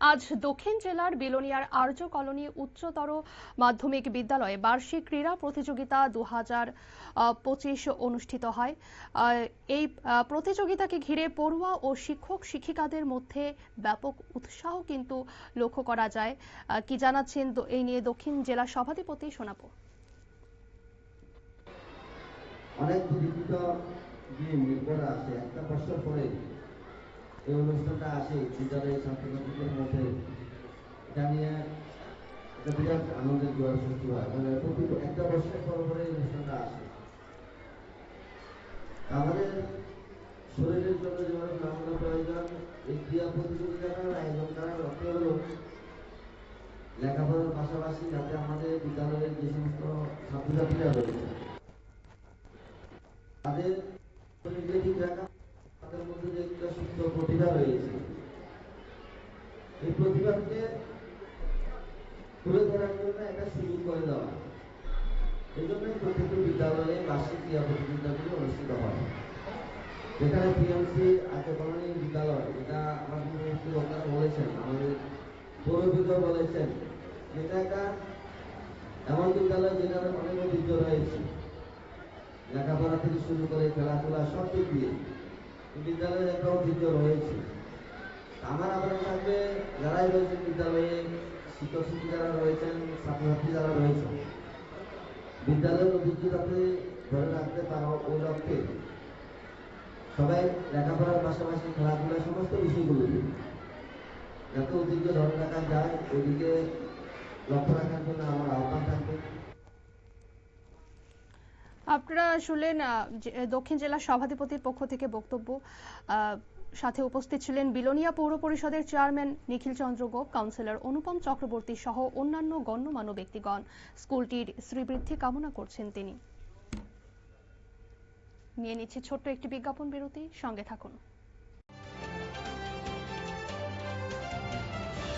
আজ দক্ষিণ জেলার বিলোনিয়ার আর্য কলোনি উচ্চতর মাধ্যমিক বিদ্যালয়ে বার্ষিক ক্রীড়া প্রতিযোগিতা দু হাজার পঁচিশ অনুষ্ঠিত হয়। এই প্রতিযোগিতাকে ঘিরে পড়ুয়া ও শিক্ষক শিক্ষিকাদের মধ্যে ব্যাপক উৎসাহ কিন্তু লক্ষ্য করা যায়। কি জানাচ্ছেন এই নিয়ে দক্ষিণ জেলা সভাধিপতি শোনাবো অনেক দীর্ঘ দিন পরে আসে একটা বছর পরে এই অনুষ্ঠানটা আসে বিদ্যালয়ের ছাত্রছাত্রীদের মধ্যে। এটা নিয়ে বিরাট আনন্দের জোয়ার সৃষ্টি হয়। মানে প্রতি একটা বছর পর পরে অনুষ্ঠানটা আসে। আমাদের শরীরের জন্য যেমন নামনা প্রয়োজন, এই ক্রিয়া প্রতিযোগিতাটার আয়োজন করার অর্থ হলো লেখাপড়ার পাশাপাশি যাতে আমাদের বিদ্যালয়ের যে সমস্ত ছাত্রছাত্রীরা রয়েছে তাদের ঠিক রাখা তাদের মধ্যে একটা প্রতিভা রয়েছে। এই প্রতিভাকে তুলে ধরার জন্য একটা সুযোগ করে দেওয়া। এই জন্য প্রত্যেকটি বিদ্যালয়ে বার্ষিক ক্রিয়া প্রতিযোগিতাগুলো অনুষ্ঠিত হয়। যেখানে পিএমসি আর্যকরণী বিদ্যালয় যেটা আমাদের বলেছেন, আমাদের পৌরবিদ বলেছেন যেটা একটা এমন বিদ্যালয় যেটার অনেক ঐতিহ্য রয়েছে। লেখাপড়া থেকে শুরু করে খেলাধুলা সব দিক দিয়ে। বিদ্যালয়ের একটা ঐতিহ্য রয়েছে। আমার আবেদন থাকবে, যারাই রয়েছেন বিদ্যালয়ে শিক্ষক শিক্ষিকারা রয়েছেন ছাত্রছাত্রী যারা রয়েছেন, বিদ্যালয়ের ঐতিহ্য যাতে ধরে রাখতে পারো ওই লক্ষ্যে। সবাই লেখাপড়ার পাশাপাশি খেলাধুলা সমস্ত বিষয়গুলো যাতে ঐতিহ্য ধরে রাখা যায়, ওইদিকে লক্ষ্য রাখার জন্য আমার আহ্বান থাকবে। আপনারা শুনলেন দক্ষিণ জেলা সভাধিপতির পক্ষ থেকে বক্তব্য। সাথে উপস্থিত ছিলেন বিলোনিয়া পৌর পরিষদের চেয়ারম্যান নিখিল চন্দ্র গোপ কাউন্সিলর অনুপম চক্রবর্তী সহ অন্যান্য গণ্যমান্য ব্যক্তিগণ। স্কুলটির শ্রীবৃদ্ধি কামনা করছেন তিনি। নিয়ে নিচ্ছে ছোট্ট একটি বিজ্ঞাপন বিরতি। সঙ্গে থাকুন।